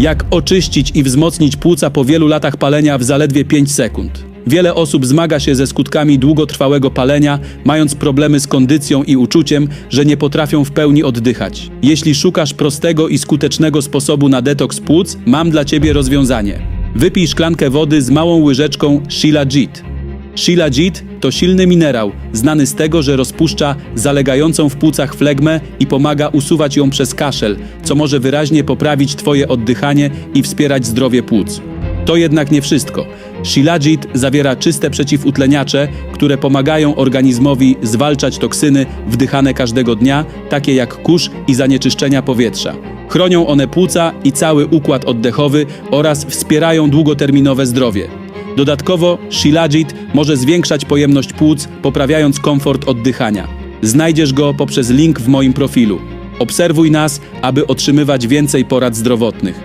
Jak oczyścić i wzmocnić płuca po wielu latach palenia w zaledwie 5 sekund. Wiele osób zmaga się ze skutkami długotrwałego palenia, mając problemy z kondycją i uczuciem, że nie potrafią w pełni oddychać. Jeśli szukasz prostego i skutecznego sposobu na detoks płuc, mam dla Ciebie rozwiązanie. Wypij szklankę wody z małą łyżeczką Shilajit. Shilajit to silny minerał, znany z tego, że rozpuszcza zalegającą w płucach flegmę i pomaga usuwać ją przez kaszel, co może wyraźnie poprawić Twoje oddychanie i wspierać zdrowie płuc. To jednak nie wszystko. Shilajit zawiera czyste przeciwutleniacze, które pomagają organizmowi zwalczać toksyny wdychane każdego dnia, takie jak kurz i zanieczyszczenia powietrza. Chronią one płuca i cały układ oddechowy oraz wspierają długoterminowe zdrowie. Dodatkowo Shilajit może zwiększać pojemność płuc, poprawiając komfort oddychania. Znajdziesz go poprzez link w moim profilu. Obserwuj nas, aby otrzymywać więcej porad zdrowotnych.